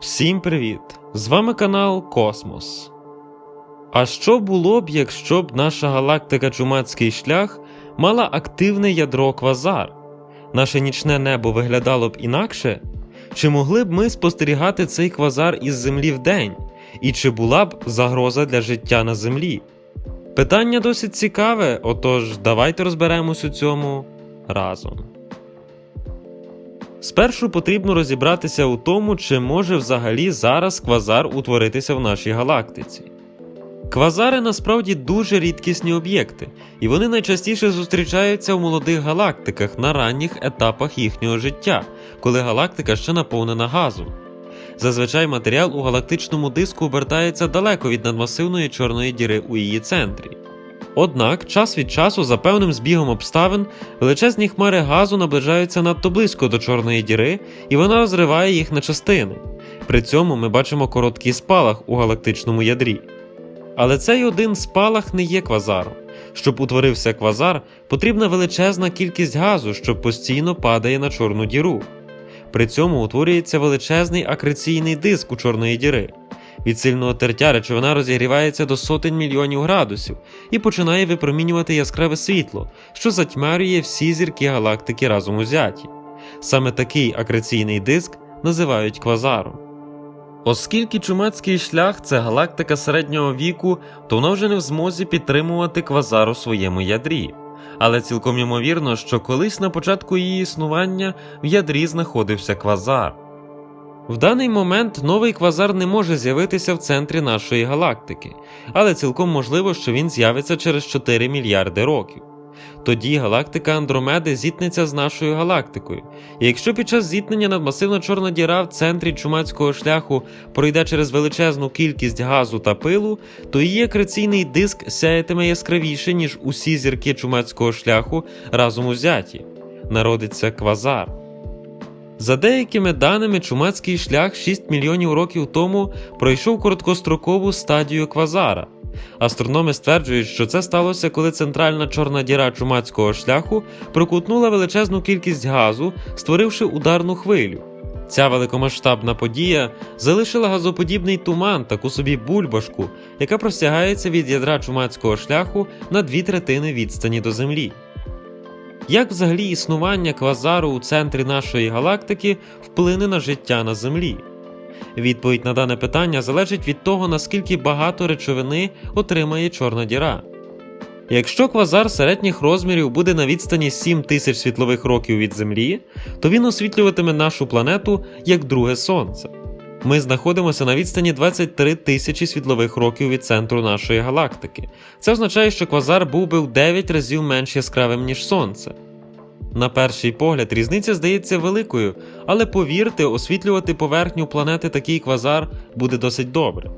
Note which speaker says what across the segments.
Speaker 1: Всім привіт! З вами канал Космос. А що було б, якщо б наша галактика Чумацький шлях мала активне ядро квазар? Наше нічне небо виглядало б інакше? Чи могли б ми спостерігати цей квазар із Землі вдень? І чи була б загроза для життя на Землі? Питання досить цікаве, отож давайте розберемось у цьому разом. Спершу потрібно розібратися у тому, чи може взагалі зараз квазар утворитися в нашій галактиці. Квазари насправді дуже рідкісні об'єкти, і вони найчастіше зустрічаються в молодих галактиках на ранніх етапах їхнього життя, коли галактика ще наповнена газом. Зазвичай матеріал у галактичному диску обертається далеко від надмасивної чорної діри у її центрі. Однак час від часу, за певним збігом обставин, величезні хмари газу наближаються надто близько до чорної діри, і вона розриває їх на частини. При цьому ми бачимо короткий спалах у галактичному ядрі. Але цей один спалах не є квазаром. Щоб утворився квазар, потрібна величезна кількість газу, що постійно падає на чорну діру. При цьому утворюється величезний акреційний диск у чорної діри. Від сильного тертя речовина розігрівається до сотень мільйонів градусів і починає випромінювати яскраве світло, що затьмарює всі зірки галактики разом узяті. Саме такий акреційний диск називають квазаром. Оскільки чумацький шлях це галактика середнього віку, то вона вже не в змозі підтримувати квазар у своєму ядрі. Але цілком ймовірно, що колись на початку її існування в ядрі знаходився квазар. В даний момент новий квазар не може з'явитися в центрі нашої галактики, але цілком можливо, що він з'явиться через 4 мільярди років. Тоді галактика Андромеди зіткнеться з нашою галактикою, і якщо під час зіткнення надмасивна чорна діра в центрі чумацького шляху пройде через величезну кількість газу та пилу, то її акреційний диск сяятиме яскравіше, ніж усі зірки чумацького шляху разом узяті. Народиться квазар. За деякими даними, чумацький шлях 6 мільйонів років тому пройшов короткострокову стадію квазара. Астрономи стверджують, що це сталося, коли центральна чорна діра чумацького шляху прокутнула величезну кількість газу, створивши ударну хвилю. Ця великомасштабна подія залишила газоподібний туман, таку собі бульбашку, яка простягається від ядра чумацького шляху на дві третини відстані до Землі. Як взагалі існування квазару у центрі нашої галактики вплине на життя на Землі? Відповідь на дане питання залежить від того, наскільки багато речовини отримає чорна діра. Якщо квазар середніх розмірів буде на відстані 7 тисяч світлових років від Землі, то він освітлюватиме нашу планету як друге Сонце. Ми знаходимося на відстані 23 тисячі світлових років від центру нашої галактики. Це означає, що квазар був би в 9 разів менш яскравим, ніж Сонце. На перший погляд, різниця здається великою, але повірте, освітлювати поверхню планети такий квазар буде досить добре.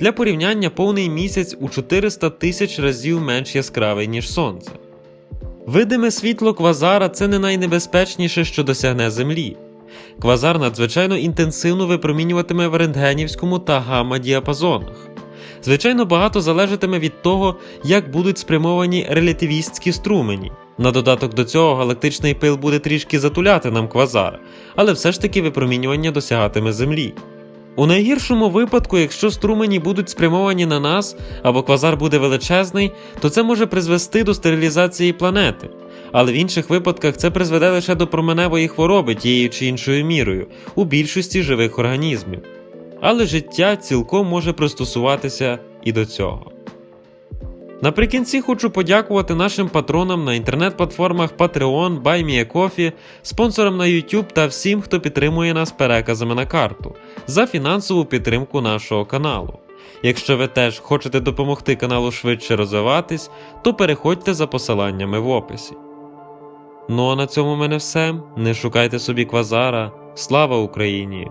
Speaker 1: Для порівняння повний місяць у 400 тисяч разів менш яскравий, ніж Сонце. Видиме світло квазара це не найнебезпечніше, що досягне Землі. Квазар надзвичайно інтенсивно випромінюватиме в рентгенівському та гамма-діапазонах. Звичайно, багато залежатиме від того, як будуть спрямовані релятивістські струмені. На додаток до цього галактичний пил буде трішки затуляти нам квазар, але все ж таки випромінювання досягатиме Землі. У найгіршому випадку, якщо струмені будуть спрямовані на нас або квазар буде величезний, то це може призвести до стерилізації планети. Але в інших випадках це призведе лише до променевої хвороби тією чи іншою мірою у більшості живих організмів. Але життя цілком може пристосуватися і до цього. Наприкінці хочу подякувати нашим патронам на інтернет-платформах Patreon, BuyMeACoffee, спонсорам на YouTube та всім, хто підтримує нас переказами на карту за фінансову підтримку нашого каналу. Якщо ви теж хочете допомогти каналу швидше розвиватись, то переходьте за посиланнями в описі. Ну а на цьому в мене все. Не шукайте собі квазара. Слава Україні!